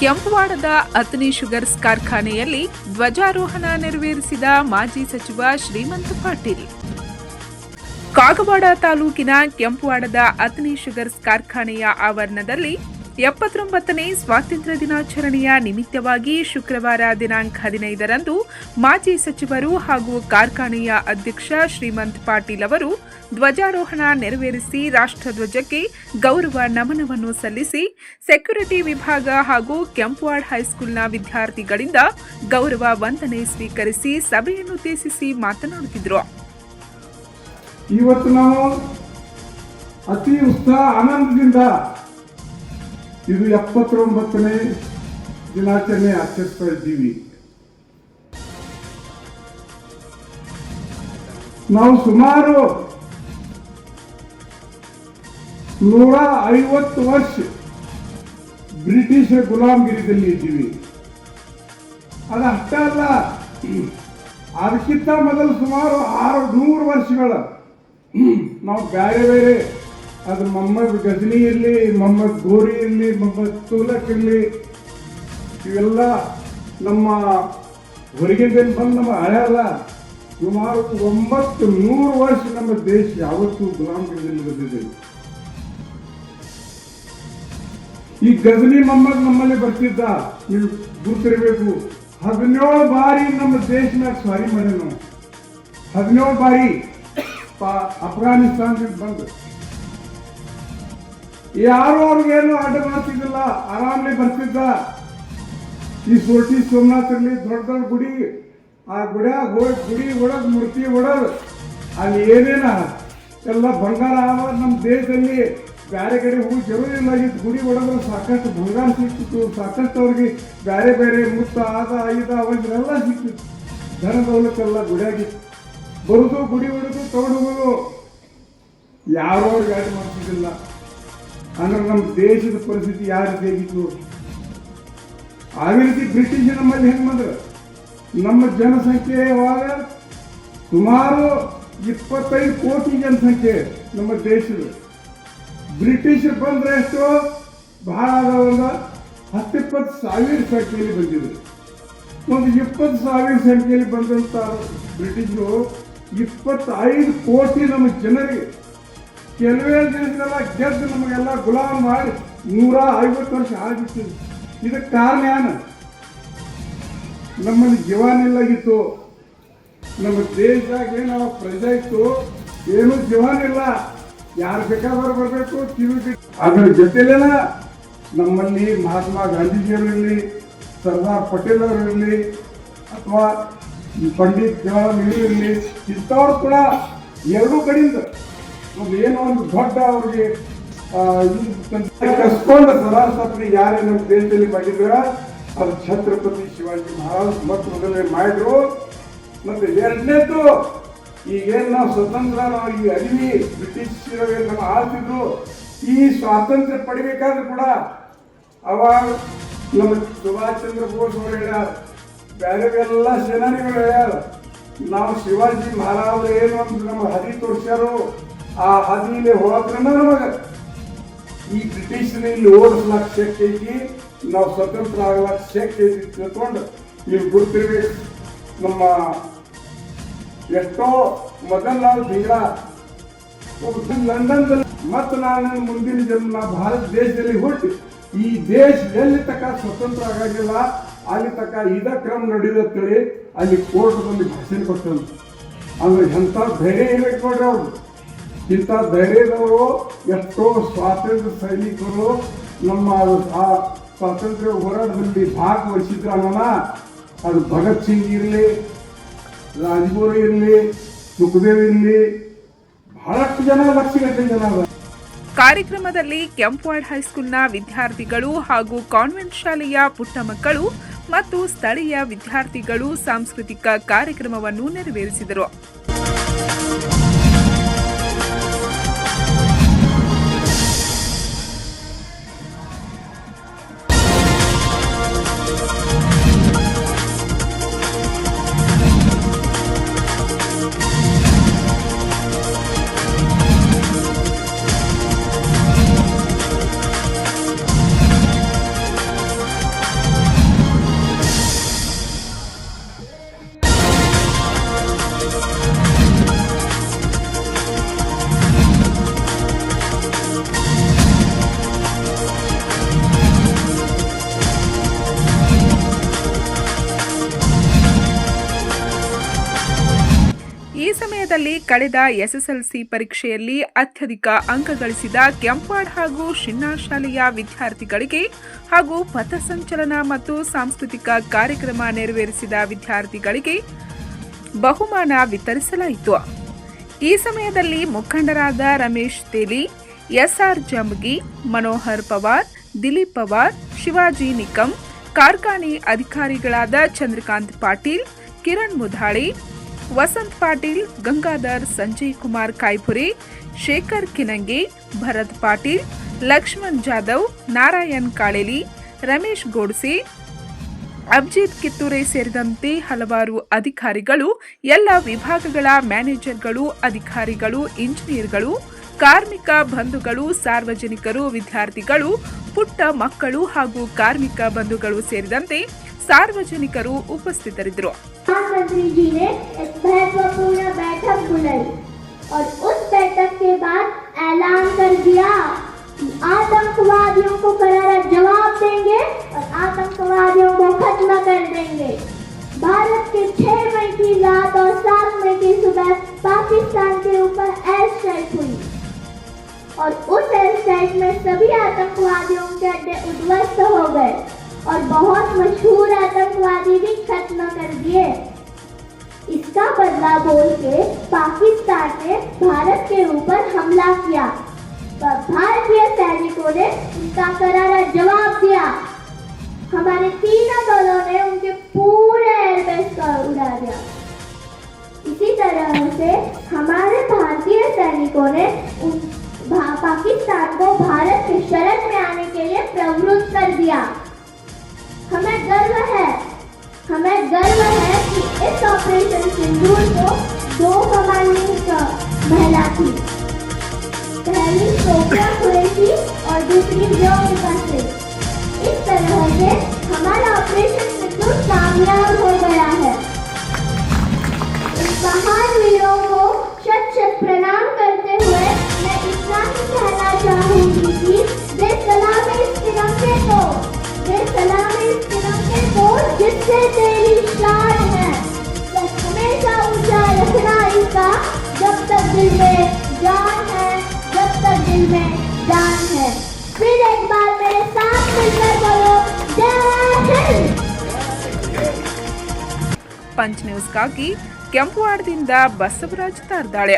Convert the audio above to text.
ಕೆಂಪವಾಡದ Athani sugars ಕಾರ್ಖಾನೆಯಲ್ಲಿ ಧ್ವಜಾರೋಹಣ ನೆರವೇರಿಸಿದ ಮಾಜಿ ಸಚಿವ ಶ್ರೀಮಂತ ಪಾಟೀಲ್. ಕಾಗವಾಡ ತಾಲೂಕಿನ ಕೆಂಪುವಾಡದ ಅತನಿ ಶುಗರ್ಸ್ ಕಾರ್ಖಾನೆಯ ಆವರಣದಲ್ಲಿ ಎಪ್ಪತ್ತೊಂಬತ್ತನೇ ಸ್ವಾತಂತ್ರ್ಯ ದಿನಾಚರಣೆಯ ನಿಮಿತ್ತವಾಗಿ ಶುಕ್ರವಾರ ದಿನಾಂಕ ಹದಿನೈದರಂದು ಮಾಜಿ ಸಚಿವರು ಹಾಗೂ ಕಾರ್ಖಾನೆಯ ಅಧ್ಯಕ್ಷ ಶ್ರೀಮಂತ್ ಪಾಟೀಲ್ ಅವರು ಧ್ವಜಾರೋಹಣ ನೆರವೇರಿಸಿ ರಾಷ್ಟ್ರಧ್ವಜಕ್ಕೆ ಗೌರವ ನಮನವನ್ನು ಸಲ್ಲಿಸಿ ಸೆಕ್ಯೂರಿಟಿ ವಿಭಾಗ ಹಾಗೂ ಕೆಂಪುವಾಡ್ ಹೈಸ್ಕೂಲ್ನ ವಿದ್ಯಾರ್ಥಿಗಳಿಂದ ಗೌರವ ವಂದನೆ ಸ್ವೀಕರಿಸಿ ಸಭೆಯನ್ನುದ್ದೇಶಿಸಿ ಮಾತನಾಡುತ್ತಿದ್ದರು. ಇವತ್ತು ನಾವು ಅತಿ ಉತ್ಸಾಹ ಆನಂದದಿಂದ ಇದು ಎಪ್ಪತ್ತೊಂಬತ್ತನೇ ದಿನಾಚರಣೆ ಆಚರಿಸ್ತಾ ಇದ್ದೀವಿ. ನಾವು ಸುಮಾರು ನೂರ ಐವತ್ತು ವರ್ಷ ಬ್ರಿಟಿಷರ ಗುಲಾಮಗಿರಿದಲ್ಲಿ ಇದ್ದೀವಿ. ಅದು ಅಷ್ಟೇ ಅಲ್ಲ ಅದಕ್ಕಿಂತ ಮೊದಲು ಸುಮಾರು ಆರು, ನೂರು ವರ್ಷಗಳ. ನಾವು ಬೇರೆ ಬೇರೆ, ಅದು ಮೊಹಮ್ಮದ್ ಗಜನಿ ಇರಲಿ, ಮೊಹಮ್ಮದ್ ಗೋರಿ ಇರಲಿ, ಮೊಹಮ್ಮದ್ ತೂಲಕ್ ಇರಲಿ, ಇವೆಲ್ಲ ನಮ್ಮ ಹೊರಗೆ ಬಂದು ನಮ್ಮ ಹಳೆಯಲ್ಲ ಸುಮಾರು ಒಂಬತ್ತು ನೂರು ವರ್ಷ ನಮ್ಮ ದೇಶ ಯಾವತ್ತೂ ಗುಲಾಮಗಿರಿಯಲ್ಲಿ ಬಂದಿದೆ ಈ ಗಜನಿ ಮೊಹಮ್ಮದ್ ನಮ್ಮಲ್ಲಿ ಬರ್ತಿದ್ದ, ನೀವು ಗುರುತಿರಬೇಕು. ಹದಿನೇಳು ಬಾರಿ ನಮ್ಮ ದೇಶ ಮ್ಯಾಗ ಸ್ವಾರಿ ಮಾಡ್ಯಾನ ಹದಿನೇಳು ಬಾರಿ ಅಫ್ಘಾನಿಸ್ತಾನದಿಂದ ಬಂದು. ಯಾರು ಅವ್ರಿಗೇನು ಅಡ್ಡ ಮಾಡ್ತಿದ್ದಿಲ್ಲ ಆರಾಮ್ಲಿ ಬರ್ತಿದ್ದ. ಈ ಸೋಟಿ ಸೋಮನಾಥ್ ಇರಲಿ, ದೊಡ್ಡ ದೊಡ್ಡ ಗುಡಿ, ಆ ಗುಡಿಯಾಗ ಹೋಗಿ ಗುಡಿ ಒಳಗ್ ಮೂರ್ತಿ ಒಳಗ್ ಅಲ್ಲಿ ಏನೇನ ಎಲ್ಲ ಬಂಗಾರ ನಮ್ಮ ದೇಶದಲ್ಲಿ ಬೇರೆ ಕಡೆ ಹೋಗಿ ಜರುರಿಲ್ಲ ಆಗಿತ್ತು ಗುಡಿ ಒಳಗೆ ಸಾಕಷ್ಟು ಬಂಗಾರ ಸಿಕ್ತಿತ್ತು ಸಾಕಷ್ಟು ಅವ್ರಿಗೆ ಬೇರೆ ಬೇರೆ ಮುತ್ತ ಆದ ಐದ ಅವೆಲ್ಲ ಸಿಕ್ತಿತ್ತು ಧನ ದೌಲತ್ತೆಲ್ಲ ಗುಡಿಯಾಗಿ ಬರುದು ಗುಡಿ ಹೊಡೆದು ತಗೊಂಡು ಹೋಗೋದು ಯಾರೋ ಗಾಡಿ ಮಾಡ್ತಿದ್ದಿಲ್ಲ. ಅಂದ್ರೆ ನಮ್ಮ ದೇಶದ ಪರಿಸ್ಥಿತಿ ಯಾವ ರೀತಿ ಆಗಿತ್ತು? ಆ ಬ್ರಿಟಿಷ್ ನಮ್ಮಲ್ಲಿ ಹೆಂಗ್ ಬಂದ್ರೆ? ನಮ್ಮ ಜನಸಂಖ್ಯೆ ಯಾವಾಗ? ಸುಮಾರು ಇಪ್ಪತ್ತೈದು ಕೋಟಿ ಜನಸಂಖ್ಯೆ ನಮ್ಮ ದೇಶದ. ಬ್ರಿಟಿಷರು ಬಂದ್ರೆ ಎಷ್ಟು? ಬಹಳ ಒಂದು ಹತ್ತಿಪ್ಪತ್ತು ಸಾವಿರ ಸಂಖ್ಯೆಯಲ್ಲಿ ಬಂದಿದ್ರು ಒಂದು ಇಪ್ಪತ್ತು ಸಾವಿರ ಸಂಖ್ಯೆಯಲ್ಲಿ ಬಂದಂಥ ಬ್ರಿಟಿಷರು ಇಪ್ಪತ್ತೈದು ಕೋಟಿ ನಮ್ಮ ಜನರಿಗೆ ಕೆಲವೇ ದಿನದಲ್ಲ ಗೆದ್ದು ನಮಗೆಲ್ಲ ಗುಲಾಮ್ ಮಾಡಿ ನೂರ ಐವತ್ತು ವರ್ಷ ಆಗಿತ್ತು ಇದಕ್ಕೆ ಕಾರಣ ಏನು ನಮ್ಮಲ್ಲಿ ಜೀವನಿಲ್ಲಾಗಿತ್ತು ನಮ್ಮ ದೇಶದಾಗ ನಾವು ಪ್ರಜೆ ಇತ್ತು. ಏನು ಜೀವನಿಲ್ಲ ಯಾರು ಬೇಕಾದವರು ಬರಬೇಕು ತಿರುಗಿ ಅದರ ಜೊತೆಲೇನ ನಮ್ಮಲ್ಲಿ ಮಹಾತ್ಮ ಗಾಂಧೀಜಿಯವರಿರಲಿ, ಸರ್ದಾರ್ ಪಟೇಲ್ ಅವರಿರಲಿ, ಅಥವಾ ಪಂಡಿತ್ ಜವಾಹರ್ ನೆಹರು ಇರಲಿ, ಇಂಥವ್ರು ಕೂಡ ಎರಡೂ ಕಡೆಯಿಂದ ಒಂದು ಏನೋ ಒಂದು ದೊಡ್ಡ ಅವ್ರಿಗೆ ಕಸ್ಕೊಂಡ ಸದಾ ಸ್ಥಾಪನೆ ಯಾರೇ ನಮ್ಮ ದೇಶದಲ್ಲಿ ಮಾಡಿದ್ರ ಅದು ಛತ್ರಪತಿ ಶಿವಾಜಿ ಮಹಾರಾಜ್ ಮತ್ತು ಮೊದಲನೇ ಮಾಡಿದ್ರು ಮತ್ತೆ ಎರಡನೇದು ಈಗೇನು ನಾವು ಸ್ವತಂತ್ರ ನಾವು ಅರಿವಿ ಬ್ರಿಟಿಷರು ನಮ್ಮ ಆಳ್ತಿದ್ರು, ಈ ಸ್ವಾತಂತ್ರ್ಯ ಪಡಿಬೇಕಾದ್ರೂ ಕೂಡ ಅವಾಗ ನಮ್ಮ ಸುಭಾಷ್ ಚಂದ್ರ ಬೋಸ್ ಅವರು ಹೇಳ್ಯಾರ ಬೇರೆ ಎಲ್ಲ ಸೇನಾನಿಗಳು ಹೇಳ್ಯಾರ, ನಾವು ಶಿವಾಜಿ ಮಹಾರಾಜ ಏನು ಅಂತ ನಮ್ಮ ಹದಿ ತೋರಿಸ್ಯಾರು, ಆ ಹದಿಲಿ ಹೋದ್ರೆ ನಮಗೆ ಈ ಬ್ರಿಟಿಷರು ಇಲ್ಲಿ ಓಡಿಸ್ಲಾಕ ಶಕ್ತಿ ಐತಿ, ನಾವು ಸ್ವತಂತ್ರ ಆಗ್ಲಾಕ ಶಕ್ತಿ ಐತಿ ತಿಳ್ಕೊಂಡು ನೀವು ಗುರ್ತಿರ್ಬೇಕು ನಮ್ಮ ಎಷ್ಟೋ ಮೊದಲು ನಾವು ತಿಂಗಳ ಲಂಡನ್ ಮತ್ತು ನಾನು ಮುಂದಿನ ಜನ್ಮ ನಾ ಭಾರತ ದೇಶದಲ್ಲಿ ಹುಟ್ಟಿ. ಈ ದೇಶ ಎಲ್ಲಿ ತಕ್ಕ ಸ್ವತಂತ್ರ ಆಗಾಗಿಲ್ಲ ಅಲ್ಲಿ ತಕ್ಕ ಇದ ಕ್ರಮ ನಡೆಯುತ್ತೇಳಿ ಅಲ್ಲಿ ಕೋರ್ಟ್ ಬಂದು ಭಾಷಣ ಕೊಟ್ಟರು. ಅಂದ್ರೆ ಎಂಥ ಧೈರ್ಯ ಇರಬೇಕು ನೋಡ್ರಿ ಅವ್ರು. ಇಂಥ ಧೈರ್ಯದವರು ಎಷ್ಟೋ ಸ್ವಾತಂತ್ರ್ಯ ಸೈನಿಕರು, ನಮ್ಮ ಆ ಸ್ವಾತಂತ್ರ್ಯ ಹೋರಾಟದಲ್ಲಿ ಭಾಗವಹಿಸಿದ್ರ ಅದು ಭಗತ್ ಸಿಂಗ್ ಇರಲಿ ರಾಜ್ಗುರು ಇರಲಿ ಸುಖದೇವ್ ಬಹಳಷ್ಟು ಜನ ಜನ ಕಾರ್ಯಕ್ರಮದಲ್ಲಿ ಕೆಂಪವಾಡ್ ಹೈಸ್ಕೂಲ್ನ ವಿದ್ಯಾರ್ಥಿಗಳು ಹಾಗೂ ಕಾನ್ವೆಂಟ್ ಶಾಲೆಯ ಪುಟ್ಟ ಮಕ್ಕಳು ಮತ್ತು ಸ್ಥಳೀಯ ವಿದ್ಯಾರ್ಥಿಗಳು ಸಾಂಸ್ಕೃತಿಕ ಕಾರ್ಯಕ್ರಮವನ್ನು ನೆರವೇರಿಸಿದರು. ಸಮಯದಲ್ಲಿ ಕಳೆದ ಎಸ್ಎಸ್ಎಲ್ಸಿ ಪರೀಕ್ಷೆಯಲ್ಲಿ ಅತ್ಯಧಿಕ ಅಂಕ ಗಳಿಸಿದ ಕೆಂಪಾಡ್ ಹಾಗೂ ಶಿನ್ನಾ ಶಾಲೆಯ ವಿದ್ಯಾರ್ಥಿಗಳಿಗೆ ಹಾಗೂ ಪಥಸಂಚಲನ ಮತ್ತು ಸಾಂಸ್ಕೃತಿಕ ಕಾರ್ಯಕ್ರಮ ನೆರವೇರಿಸಿದ ವಿದ್ಯಾರ್ಥಿಗಳಿಗೆ ಬಹುಮಾನ ವಿತರಿಸಲಾಯಿತು. ಈ ಸಮಯದಲ್ಲಿ ಮುಖಂಡರಾದ ರಮೇಶ್ ತೇಲಿ, ಎಸ್ಆರ್ ಜಂಬಗಿ, ಮನೋಹರ್ ಪವಾರ್, ದಿಲೀಪ್ ಪವಾರ್, ಶಿವಾಜಿ ನಿಕಂ, ಕಾರ್ಖಾನೆ ಅಧಿಕಾರಿಗಳಾದ ಚಂದ್ರಕಾಂತ್ ಪಾಟೀಲ್, ಕಿರಣ್ ಮುಧಾಳಿ ವಸಂತ್ ಪಾಟೀಲ್, ಗಂಗಾಧರ್, ಸಂಜಯ್ ಕುಮಾರ್ ಕಾಯ್ಪುರಿ, ಶೇಖರ್ ಕಿನಂಗಿ, ಭರತ್ ಪಾಟೀಲ್, ಲಕ್ಷ್ಮಣ್ ಜಾಧವ್, ನಾರಾಯಣ್ ಕಾಳೆಲಿ, ರಮೇಶ್ ಗೋಡ್ಸಿ, ಅಭಿಜಿತ್ ಕಿತ್ತೂರೆ ಸೇರಿದಂತೆ ಹಲವಾರು ಅಧಿಕಾರಿಗಳು, ಎಲ್ಲ ವಿಭಾಗಗಳ ಮ್ಯಾನೇಜರ್ಗಳು, ಅಧಿಕಾರಿಗಳು, ಇಂಜಿನಿಯರ್ಗಳು, ಕಾರ್ಮಿಕ ಬಂಧುಗಳು, ಸಾರ್ವಜನಿಕರು, ವಿದ್ಯಾರ್ಥಿಗಳು, ಪುಟ್ಟ ಮಕ್ಕಳು ಹಾಗೂ ಕಾರ್ಮಿಕ ಬಂಧುಗಳು ಸೇರಿದಂತೆ ಸಾರ್ವಜನಿಕರು ಉಪಸ್ಥಿತರಿದ್ದರು प्रधानमंत्री जी ने एक महत्वपूर्ण बैठक बुलाई और उस बैठक के बाद ऐलान कर दिया कि आतंकवादियों को करारा जवाब देंगे और आतंकवादियों को खत्म कर देंगे भारत के 6 मई की रात और 7 मई की सुबह पाकिस्तान के ऊपर एयर स्ट्राइक हुई और उस एयर स्ट्राइक में सभी आतंकवादियों के अड्डे उद्ध्वस्त हो गए और बहुत मशहूर आतंकवादी भी खत्म कर दिए। इसका बदला बोल के पाकिस्तान ने भारत के ऊपर हमला किया। पर भारतीय सैनिकों ने उसका करारा जवाब दिया। हमारे तीनों दलों ने उनके पूरे एयरबेस का उड़ा दिया। इसी तरह से हमारे भारतीय सैनिकों ने पाकिस्तान को भारत के शरण में आने के लिए प्रवृत्त कर दिया। हमें गर्व है, हमें गर्व है कि इस ऑपरेशन सिंदूर को दो कमांडिंग महिला थी। पहली सोफिया कुरैशी और दूसरी जो सिंह दिल में जान है जब तक दिल में जान है फिर एक बार मेरे साथ मिलकर बोलो जय हिंद ಪಂಚ್ ನ್ಯೂಸ್ಗಾಗಿ ಕೆಂಪುವಾಡದಿಂದ ಬಸವರಾಜ್ ತಾರ್ದಾಳೆ